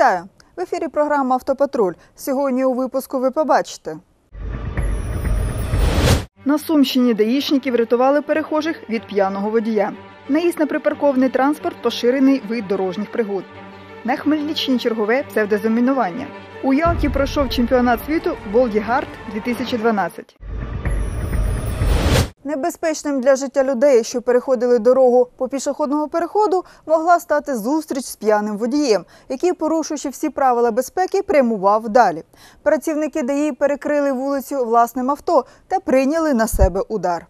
Вітаю! В ефірі програма Автопатруль. Сьогодні у випуску ви побачите. На Сумщині даїшники врятували перехожих від п'яного водія. Наїзд на припаркований транспорт поширений вид дорожніх пригод. На Хмельниччині чергове псевдозамінування. У Ялті пройшов чемпіонат світу Болдігард 2012. Небезпечним для життя людей, що переходили дорогу по пішохідного переходу, могла стати зустріч з п'яним водієм, який, порушуючи всі правила безпеки, прямував далі. Працівники ДАІ перекрили вулицю власним авто та прийняли на себе удар.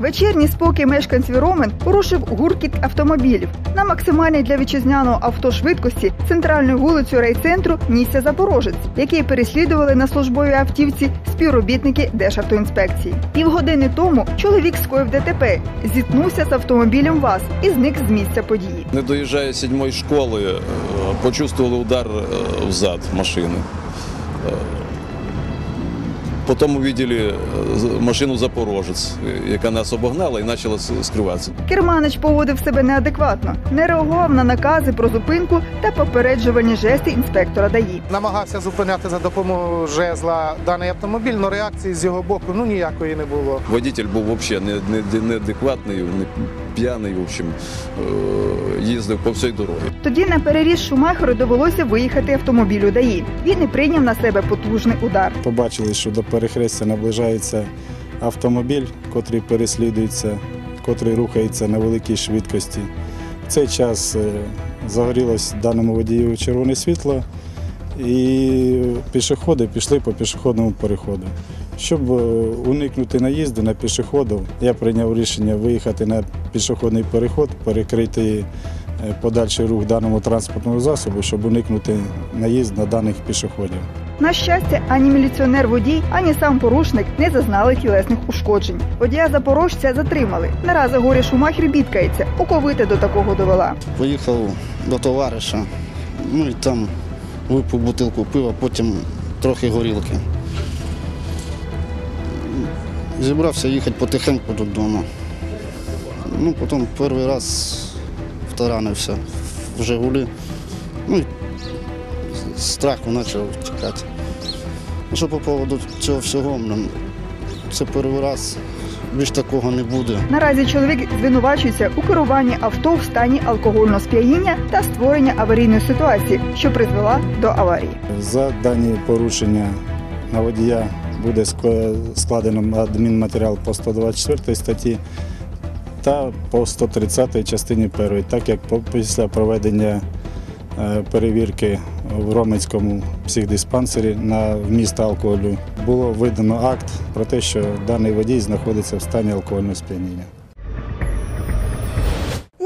Вечірній спокій мешканців Ромен порушив гуркіт автомобілів. На максимальній для вітчизняного авто швидкості центральною вулицею райцентру нісся Запорожець, який переслідували на службовій автівці співробітники Державтоінспекції. Півгодини тому чоловік скоїв ДТП, зіткнувся з автомобілем ВАЗ і зник з місця події. Не доїжджая седьмої школи, е, почувствовали удар е, в зад машини. Е, Потім увидели е, з- машину Запорожець, яка нас обогнала і почала скриватися. Керманич поводив себе неадекватно, не реагував на накази про зупинку та попереджувальні жести інспектора ДАІ. намагався зупиняти за допомогою жезла даний автомобіль, але реакції з його боку ну ніякої не було. Водитель був взагалі не, не, неадекватний, не п'яний, в общем, е, їздив по всій дорозі. Тоді на переріз Шумахеру довелося виїхати автомобілю ДАІ. Він і прийняв на себе потужний удар. Побачили, що до перехрестя наближається автомобіль, котрий переслідується, котрий рухається на великій швидкості. В цей час е, загорілось даному водію червоне світло, і пішоходи пішли по пішохідному переходу. Щоб е, уникнути наїзду на пішоходів, я прийняв рішення виїхати на пішохідний переход, перекрити е, подальший рух даному транспортному засобу, щоб уникнути наїзд на даних пішоходів. На щастя, ані міліціонер водій, ані сам порушник не зазнали тілесних ушкоджень. Водія запорожця затримали. Наразі горі Шумахер бідкається, оковити до такого довела. Поїхав до товариша, ну і там випив бутилку пива, потім трохи горілки. Зібрався їхати потихеньку додому. Ну, потім перший раз втаранився в Жигулі. Ну, і страх почав тікати. Що по поводу цього всього, це перший раз, більш такого не буде. Наразі чоловік звинувачується у керуванні авто в стані алкогольного сп'яніння та створення аварійної ситуації, що призвела до аварії. За дані порушення на водія буде складено адмінматеріал по 124 статті та по 130 частині 1, так як після проведення е, перевірки в Ромецькому психдиспансері на вміст алкоголю було видано акт про те, що даний водій знаходиться в стані алкогольного сп'яніння.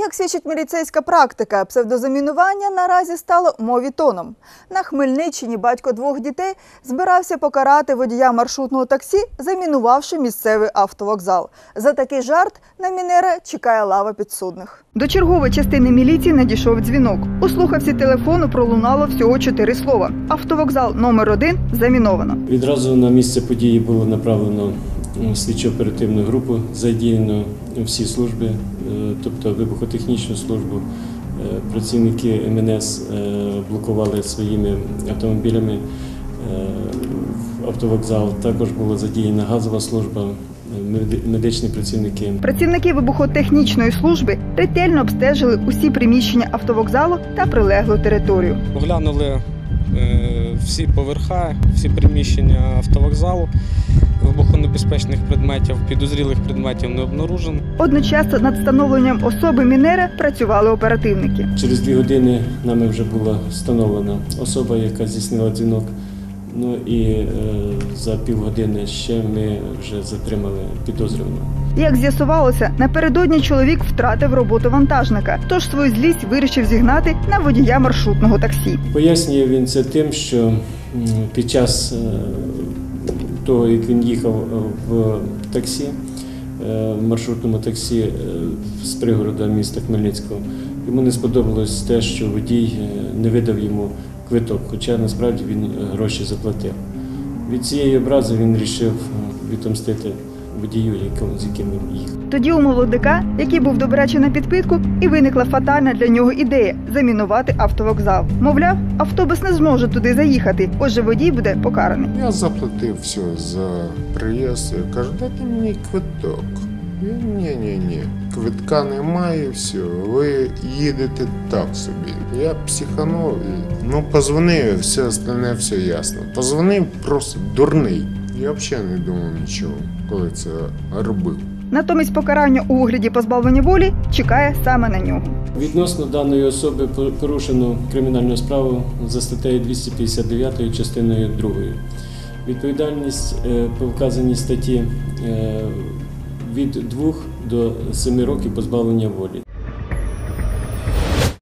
Як свідчить міліцейська практика, псевдозамінування наразі стало мовітоном. На Хмельниччині батько двох дітей збирався покарати водія маршрутного таксі, замінувавши місцевий автовокзал. За такий жарт на мінера чекає лава підсудних. До чергової частини міліції надійшов дзвінок. У слухавці телефону пролунало всього чотири слова. Автовокзал номер один заміновано. Відразу на місце події було направлено слідчо-оперативну групу, задіяно всі служби, е, тобто вибухотехнічну службу. Е, Працівники МНС е, блокували своїми автомобілями е, в автовокзал. Також була задіяна газова служба, е, меди- медичні працівники. Працівники вибухотехнічної служби ретельно обстежили усі приміщення автовокзалу та прилеглу територію. Оглянули е, всі поверха, всі приміщення автовокзалу. Вибухонебезпечних предметів, підозрілих предметів не обнаружено. Одночасно над встановленням особи Мінера працювали оперативники. Через дві години нами вже була встановлена особа, яка здійснила дзвінок. Ну і е, за півгодини ще ми вже затримали підозрюваного. Як з'ясувалося, напередодні чоловік втратив роботу вантажника, тож свою злість вирішив зігнати на водія маршрутного таксі. Пояснює він це тим, що під час е, того, як він їхав е, в таксі, в маршрутному таксі з пригорода міста Хмельницького, йому не сподобалось те, що водій не видав йому квиток, хоча насправді він е, гроші заплатив. Від цієї образи він вирішив відомстити водію, яким- з яким він їхав. Тоді у молодика, який був добряче на підпитку, і виникла фатальна для нього ідея замінувати автовокзал. Мовляв, автобус не зможе туди заїхати, отже, водій буде покараний. Я заплатив все за приїзд. Я кажу, дайте мені квиток. Ні, ні, ні. Квитка немає, все. Ви їдете так собі. Я психанув і ну позвонив, все остальне все ясно. Позвонив просто дурний. Я взагалі не думав нічого, коли це робив. Натомість покарання у вигляді позбавлення волі чекає саме на нього. Відносно даної особи порушено кримінальну справу за статтею 259 частиною 2. Відповідальність е, по вказаній статті е, від 2 до 7 років позбавлення волі.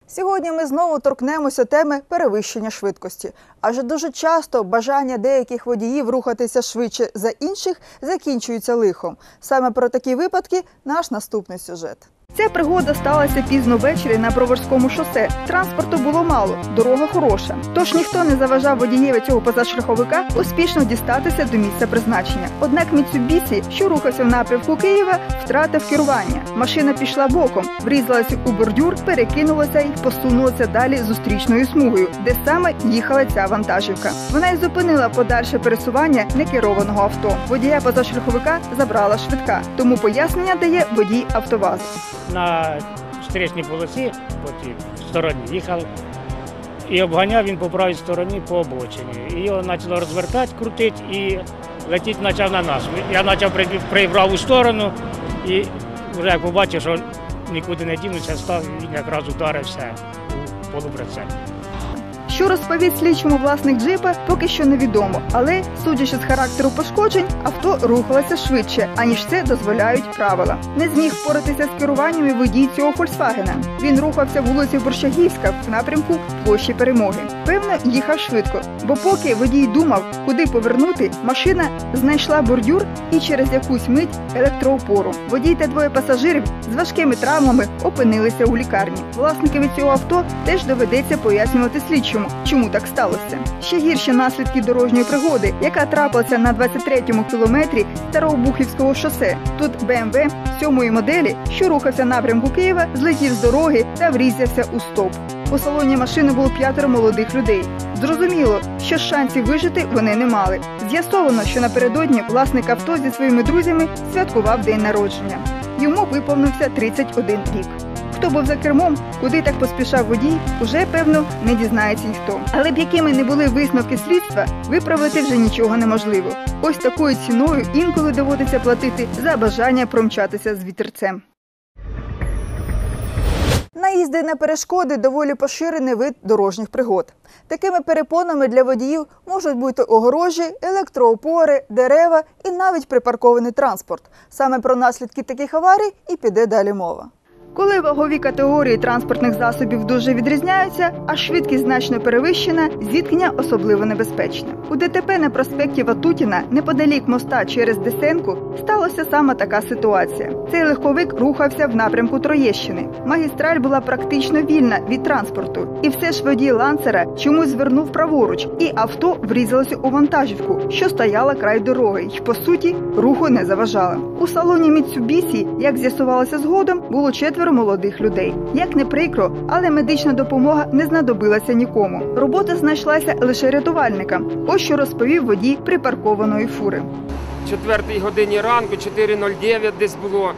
Сьогодні ми знову торкнемося теми перевищення швидкості, адже дуже часто бажання деяких водіїв рухатися швидше за інших закінчується лихом. Саме про такі випадки наш наступний сюжет. Ця пригода сталася пізно ввечері на Броварському шосе. Транспорту було мало, дорога хороша. Тож ніхто не заважав водієві цього позашляховика успішно дістатися до місця призначення. Однак Міцубісі, що рухався в напрямку Києва, втратив керування. Машина пішла боком, врізалася у бордюр, перекинулася і посунулася далі зустрічною смугою, де саме їхала ця вантажівка. Вона й зупинила подальше пересування некерованого авто. Водія позашляховика забрала швидка, тому пояснення дає водій автовазу. На встречній полосі, потім в стороні їхав. І обганяв він по правій стороні по обочині. І його почало розвертати, крутити і летіти почав на нас. Я почав прибрав у сторону і вже як побачив, що нікуди не дінуся, став і якраз ударився у полубрицель. Що розповість слідчому власник джипа, поки що невідомо. Але, судячи з характеру пошкоджень, авто рухалося швидше, аніж це дозволяють правила. Не зміг впоратися з керуванням і водій цього Фольксвагена. Він рухався вулицею Борщагівська в напрямку площі перемоги. Певно, їхав швидко, бо поки водій думав, куди повернути, машина знайшла бордюр і через якусь мить електроопору. Водій та двоє пасажирів з важкими травмами опинилися у лікарні. Власникові цього авто теж доведеться пояснювати слідчому, чому так сталося. Ще гірші наслідки дорожньої пригоди, яка трапилася на 23-му кілометрі Старообухівського шосе. Тут БМВ сьомої моделі, що рухався напрямку Києва, злетів з дороги та врізався у стоп. У салоні машини було п'ятеро молодих людей. Зрозуміло, що шансів вижити вони не мали. З'ясовано, що напередодні власник авто зі своїми друзями святкував день народження. Йому виповнився 31 рік. Хто був за кермом, куди так поспішав водій, уже певно не дізнається ніхто. Але б якими не були висновки слідства, виправити вже нічого неможливо. Ось такою ціною інколи доводиться платити за бажання промчатися з вітерцем. Наїзди на перешкоди доволі поширений вид дорожніх пригод. Такими перепонами для водіїв можуть бути огорожі, електроопори, дерева і навіть припаркований транспорт. Саме про наслідки таких аварій і піде далі мова. Коли вагові категорії транспортних засобів дуже відрізняються, а швидкість значно перевищена, зіткнення особливо небезпечне. У ДТП на проспекті Ватутіна, неподалік моста через Десенку, сталася саме така ситуація. Цей легковик рухався в напрямку Троєщини. Магістраль була практично вільна від транспорту, і все ж водій ланцера чомусь звернув праворуч, і авто врізалося у вантажівку, що стояла край дороги, й по суті руху не заважала. У салоні Міцубісі, як з'ясувалося згодом, було четверо молодих людей. Як не прикро, але медична допомога не знадобилася нікому. Робота знайшлася лише рятувальникам. Ось що розповів водій припаркованої фури. четвертій годині ранку, 4.09 десь було.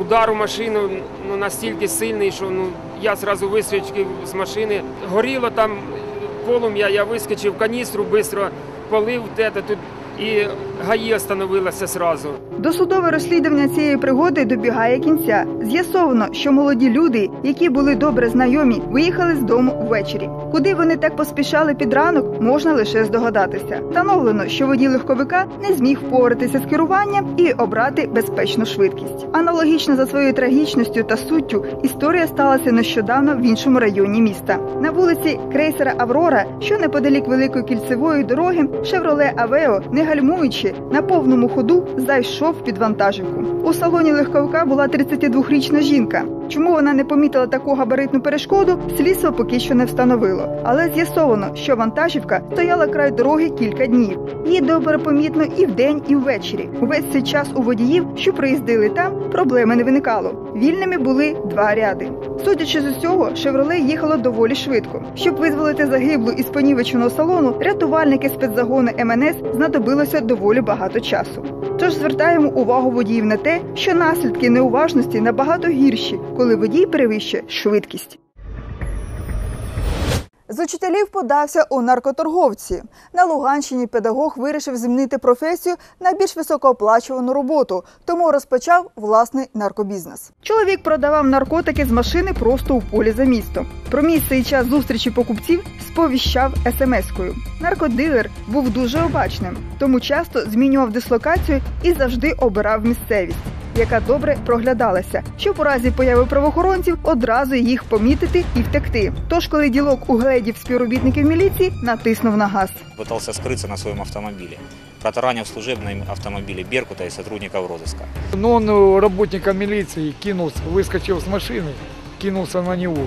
Удар у машину ну, настільки сильний, що ну, я одразу вискочив з машини. Горіло там полум'я, я вискочив каністру, швидко полив те, тут і гаї остановилася одразу. Досудове розслідування цієї пригоди добігає кінця. З'ясовано, що молоді люди, які були добре знайомі, виїхали з дому ввечері. Куди вони так поспішали під ранок, можна лише здогадатися. Встановлено, що водій легковика не зміг впоратися з керуванням і обрати безпечну швидкість. Аналогічно за своєю трагічністю та суттю історія сталася нещодавно в іншому районі міста. На вулиці крейсера Аврора, що неподалік великої кільцевої дороги, Шевроле Авео, не гальмуючи, на повному ходу зайшов під вантажівку. У салоні легковика була 32-річна жінка. Чому вона не помітила таку габаритну перешкоду, слідство поки що не встановило. Але з'ясовано, що вантажівка стояла край дороги кілька днів. Її добре помітно і вдень, і ввечері. Увесь цей час у водіїв, що приїздили там, проблеми не виникало. Вільними були два ряди. Судячи з усього, Шевроле їхало доволі швидко. Щоб визволити загиблу із понівеченого салону, рятувальники спецзагону МНС знадобилося доволі багато часу. Тож звертаємо увагу водіїв на те, що наслідки неуважності набагато гірші, коли водій перевищує швидкість. З учителів подався у наркоторговці. На Луганщині педагог вирішив змінити професію на більш високооплачувану роботу, тому розпочав власний наркобізнес. Чоловік продавав наркотики з машини просто у полі за містом. Про місце і час зустрічі покупців сповіщав смс-кою. Наркодилер був дуже обачним, тому часто змінював дислокацію і завжди обирав місцевість Яка добре проглядалася, щоб у разі появи правоохоронців одразу їх помітити і втекти. Тож, коли ділок угледів співробітників міліції, натиснув на газ. пытался скрыться на своем автомобиле, протаранив служебном автомобиле Беркута и сотрудников розыска. Но он э, работника милиции кинулся, выскочил с машины, кинулся на него.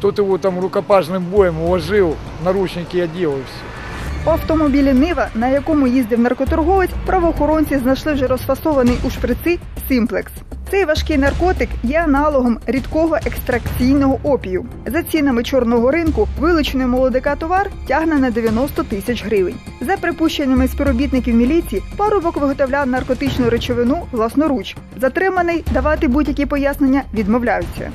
Тот его там рукопашным боем уложил, наручники одел и все. У автомобілі Нива, на якому їздив наркоторговець, правоохоронці знайшли вже розфасований у шприци Симплекс. Цей важкий наркотик є аналогом рідкого екстракційного опію. За цінами чорного ринку вилучений молодика товар тягне на 90 тисяч гривень. За припущеннями співробітників міліції, парубок виготовляв наркотичну речовину власноруч. Затриманий давати будь-які пояснення відмовляються.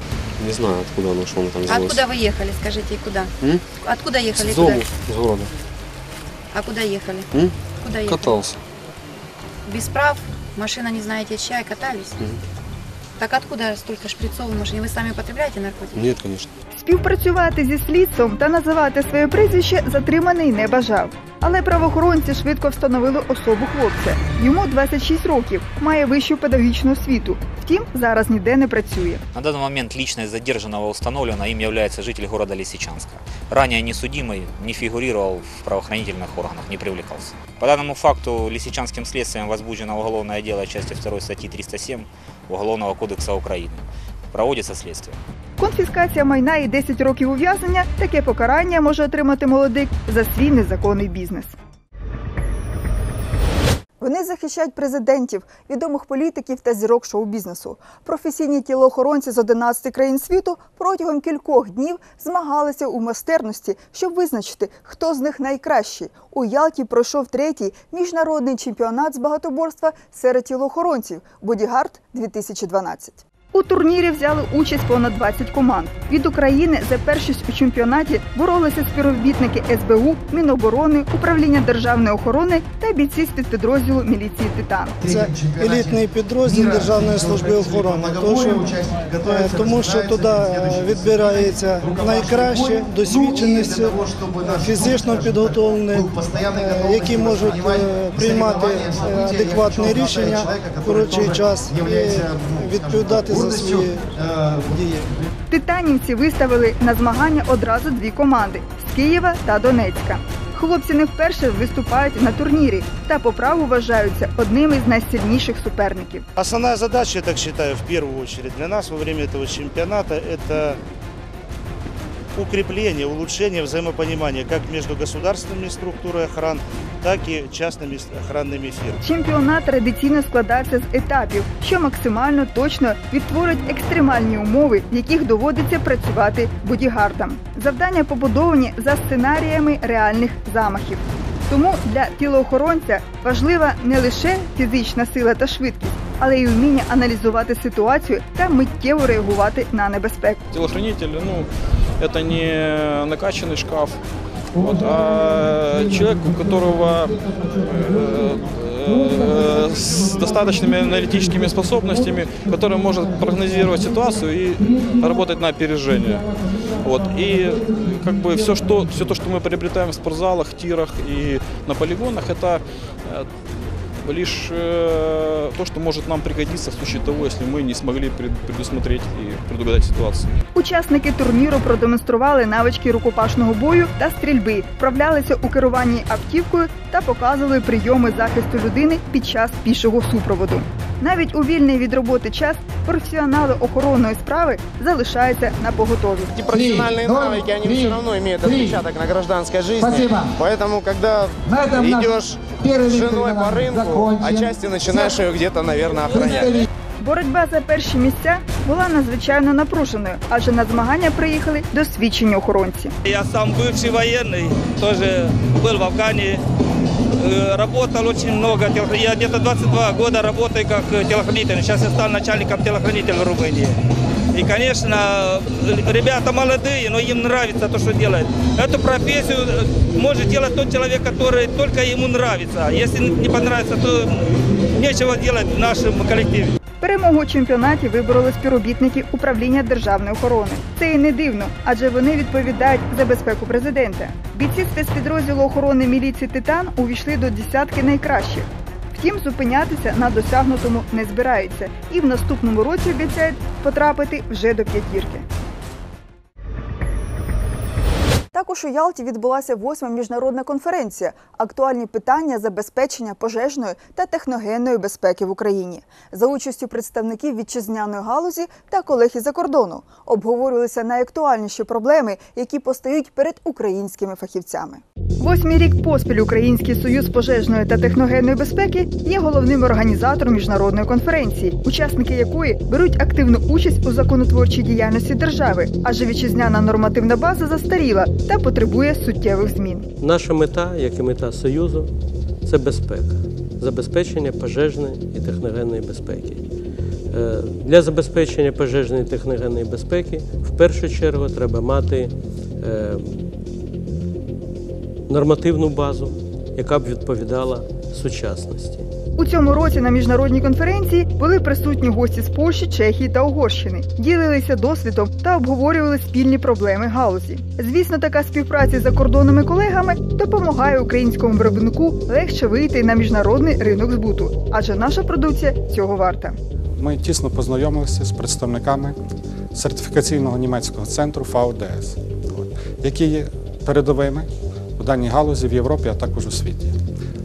Не знаю, откуда оно, что оно там А взялось. откуда вы ехали, скажите, и куда? М? Откуда ехали? С Куда? дому, с города. А куда ехали? М? Куда ехали? Катался. Без прав? Машина не знаете чья, и катались? Мгм. Так откуда столько шприцов в машине? Вы сами употребляете наркотики? Нет, конечно. Співпрацювати зі слідством та називати своє прізвище затриманий не бажав. Але правоохоронці швидко встановили особу хлопця. Йому 26 років, має вищу педагогічну освіту. Втім, зараз ніде не працює. На данный момент личность задержанного установлена, им является житель города Лисичанска. Ранее несудимый не фигурировал в правоохранительных органах, не привлекался. По данному факту Лисичанским следствием возбуждено уголовное дело части 2 статьи 307 Уголовного кодекса Украины. Проводится следствие. Конфіскація майна і 10 років ув'язнення таке покарання може отримати молодик за свій незаконний бізнес. Вони захищають президентів, відомих політиків та зірок шоу-бізнесу. Професійні тілоохоронці з 11 країн світу протягом кількох днів змагалися у майстерності, щоб визначити, хто з них найкращий. У Ялті пройшов третій міжнародний чемпіонат з багатоборства серед тілоохоронців Бодігард 2012 у турнірі взяли участь понад 20 команд. Від України за першість у чемпіонаті боролися співробітники СБУ, Міноборони, управління державної охорони та бійці з підрозділу міліції Титан. Це елітний підрозділ Державної служби охорони, тому що, е, туди е, відбирається найкраще, досвідченість, е, фізично підготовлені, е, які можуть е, приймати е, адекватне рішення в коротший час і відповідати за свої дії. Титанівці виставили на змагання одразу дві команди з Києва та Донецька. Хлопці не вперше виступають на турнірі та по праву вважаються одними з найсильніших суперників. Основна задача, я так вважаю, в першу чергу для нас во время цього чемпіонату – это укрепление, улучшение взаимопонимания как между государственными структурами охран, так і частними охранними фірмами. Чемпіонат традиційно складався з етапів, що максимально точно відтворюють екстремальні умови, в яких доводиться працювати бодігардам. Завдання побудовані за сценаріями реальних замахів. Тому для тілоохоронця важлива не лише фізична сила та швидкість, але й вміння аналізувати ситуацію та миттєво реагувати на небезпеку. Телохранитель, ну, это не накачанный шкаф, вот, а человек, у которого э, э, с достаточными аналитическими способностями, который может прогнозировать ситуацию и работать на опережение. Вот. И как бы все, что, все то, что мы приобретаем в спортзалах, тирах и на полигонах, это э, лишь э, то, что может нам пригодиться в случае того, если мы не смогли пред- предусмотреть и предугадать ситуацию. Учасники турніру продемонстрували навички рукопашного бою та стрільби, вправлялися у керуванні автівкою та показували прийоми захисту людини під час пішого супроводу. Навіть у вільний від роботи час професіонали охоронної справи залишаються на поготові. Эти профессиональные навыки, они все равно имеют отпечаток на гражданской жизни. Спасибо. Поэтому, когда На этом наш идешь первый с женой вечер по рынку, закончен. отчасти начинаешь ее где-то, наверное, охранять. Боротьба за перші місця була надзвичайно напруженою, адже на змагання приїхали досвідчені охоронці. Я сам бывший военный, тоже был в Афгане, э, работал очень много. телох- Я где-то 22 года работаю как э, телохранитель. Сейчас я стал начальником телохранителя в Румынии. И, конечно, э, ребята молодые, но им нравится то, что делают. Эту профессию э, может делать тот человек, который только ему нравится. Если не понравится, то нечего делать в нашем коллективе. Перемогу у чемпіонаті вибороли співробітники управління державної охорони. Це і не дивно, адже вони відповідають за безпеку президента. Бійці спецпідрозділу охорони міліції Титан увійшли до десятки найкращих. Втім, зупинятися на досягнутому не збираються і в наступному році обіцяють потрапити вже до п'ятірки. Також у Ялті відбулася восьма міжнародна конференція Актуальні питання забезпечення пожежної та техногенної безпеки в Україні за участю представників вітчизняної галузі та колег із-за кордону. Обговорювалися найактуальніші проблеми, які постають перед українськими фахівцями. Восьмий рік поспіль Український союз пожежної та техногенної безпеки є головним організатором міжнародної конференції, учасники якої беруть активну участь у законотворчій діяльності держави, адже вітчизняна нормативна база застаріла та потребує суттєвих змін. Наша мета, як і мета Союзу, це безпека, забезпечення пожежної і техногенної безпеки. Е, Для забезпечення пожежної і техногенної безпеки в першу чергу треба мати е, нормативну базу, яка б відповідала сучасності. У цьому році на міжнародній конференції були присутні гості з Польщі, Чехії та Угорщини, ділилися досвідом та обговорювали спільні проблеми галузі. Звісно, така співпраця з закордонними колегами допомагає українському виробнику легше вийти на міжнародний ринок збуту, адже наша продукція цього варта. Ми тісно познайомилися з представниками сертифікаційного німецького центру ФАОДС, які є передовими у даній галузі в Європі, а також у світі.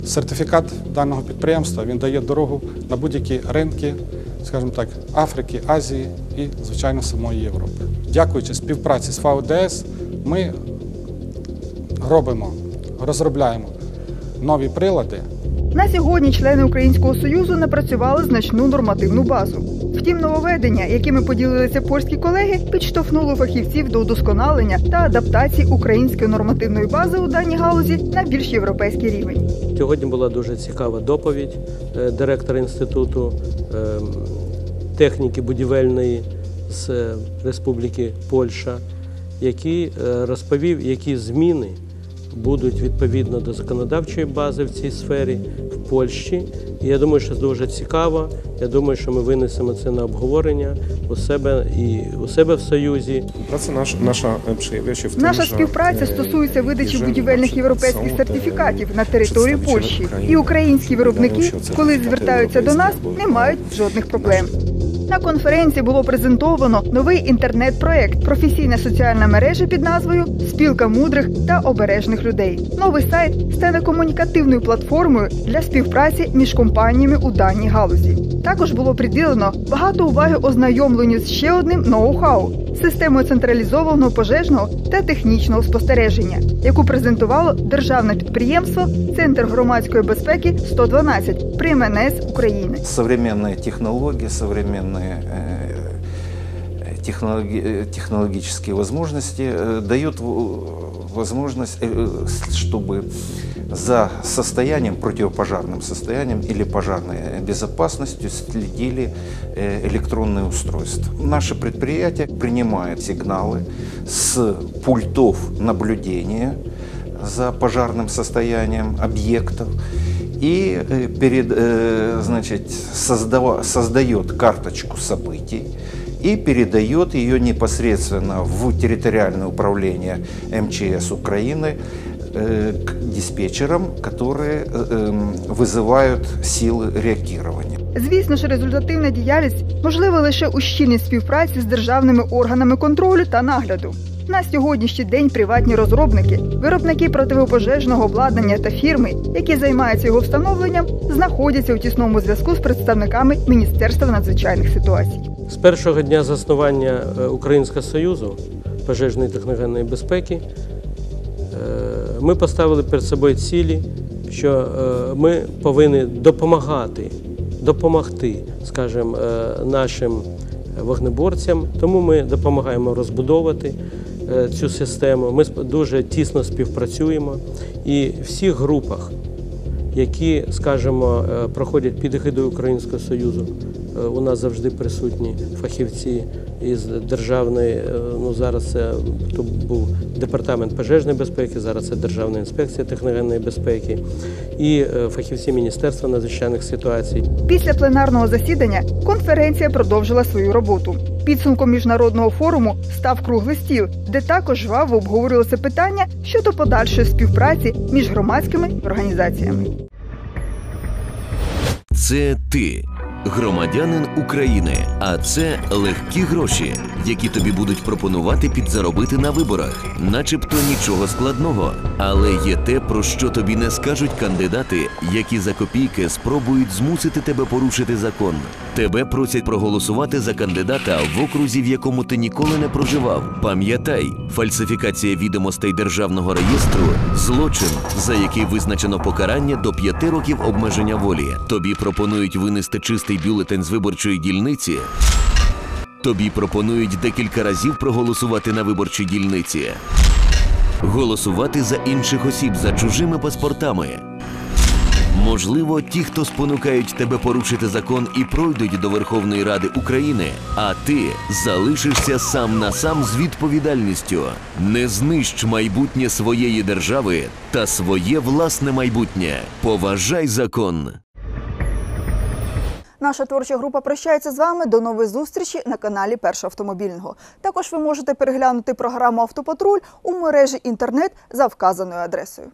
Сертифікат даного підприємства він дає дорогу на будь-які ринки, скажімо так, Африки, Азії і, звичайно, самої Європи. Дякуючи співпраці з ФАОДС, ми робимо, розробляємо нові прилади. На сьогодні члени Українського союзу напрацювали значну нормативну базу. Втім, нововведення, якими поділилися польські колеги, підштовхнуло фахівців до удосконалення та адаптації української нормативної бази у даній галузі на більш європейський рівень. Сьогодні була дуже цікава доповідь е, директора інституту ем, техніки будівельної з е, Республіки Польща, який е, розповів, які зміни будуть відповідно до законодавчої бази в цій сфері Польщі. І я думаю, що це дуже цікаво. Я думаю, що ми винесемо це на обговорення у себе і у себе в Союзі. Праця наша наша przejawia się Наша співпраця e, стосується видачі будівельних європейських сертифікатів на території Польщі. І українські виробники, коли звертаються до нас, не мають жодних проблем. На конференції було презентовано новий інтернет-проект професійна соціальна мережа під назвою Спілка мудрих та обережних людей. Новий сайт стане комунікативною платформою для співпраці між компаніями у даній галузі. Також було приділено багато уваги ознайомленню з ще одним ноу-хау системою централізованого пожежного та технічного спостереження, яку презентувало державне підприємство Центр громадської безпеки 112 при МНС України. современные технологии, современные э, технологи- э, технологические возможности э, дают в- возможность, э, с- чтобы за состоянием, противопожарным состоянием или пожарной безопасностью следили э, электронные устройства. Наше предприятие принимает сигналы с пультов наблюдения за пожарным состоянием объектов и э, перед, э, значит, создава- создает карточку событий и передает ее непосредственно в территориальное управление МЧС Украины э, к диспетчерам, которые э, эм, вызывают силы реагирования. Звісно ж, результативна діяльність можлива лише у щільній співпраці з державними органами контролю та нагляду. На сьогоднішній день приватні розробники, виробники противопожежного обладнання та фірми, які займаються його встановленням, знаходяться у тісному зв'язку з представниками Міністерства надзвичайних ситуацій. З першого дня заснування е, Українського Союзу пожежної та техногенної безпеки е, ми поставили перед собою цілі, що е, ми повинні допомагати, допомогти, скажімо, е, нашим вогнеборцям. Тому ми допомагаємо розбудовувати е, цю систему. Ми дуже тісно співпрацюємо і в всіх групах які, скажімо, проходять під егидою Українського Союзу. Е, У нас завжди присутні фахівці із державної, е, ну зараз це то був департамент пожежної безпеки, зараз це Державна інспекція техногенної безпеки і е, фахівці Міністерства надзвичайних ситуацій. Після пленарного засідання конференція продовжила свою роботу. Підсумком міжнародного форуму став круглий стіл, де також жваво обговорювалося питання щодо подальшої співпраці між громадськими організаціями. Це ти, громадянин України. А це легкі гроші, які тобі будуть пропонувати підзаробити на виборах, начебто нічого складного. Але є те, про що тобі не скажуть кандидати, які за копійки спробують змусити тебе порушити закон. Тебе просять проголосувати за кандидата в окрузі, в якому ти ніколи не проживав. Пам'ятай, фальсифікація відомостей державного реєстру злочин, за який визначено покарання до п'яти років обмеження волі. Тобі пропонують винести чистий бюлетень з виборчої дільниці. Тобі пропонують декілька разів проголосувати на виборчій дільниці, голосувати за інших осіб за чужими паспортами. Можливо, ті, хто спонукають тебе порушити закон і пройдуть до Верховної Ради України, а ти залишишся сам на сам з відповідальністю. Не знищ майбутнє своєї держави та своє власне майбутнє. Поважай закон. Наша творча група прощається з вами. До нової зустрічі на каналі Першого автомобільного. Також ви можете переглянути програму Автопатруль у мережі інтернет за вказаною адресою.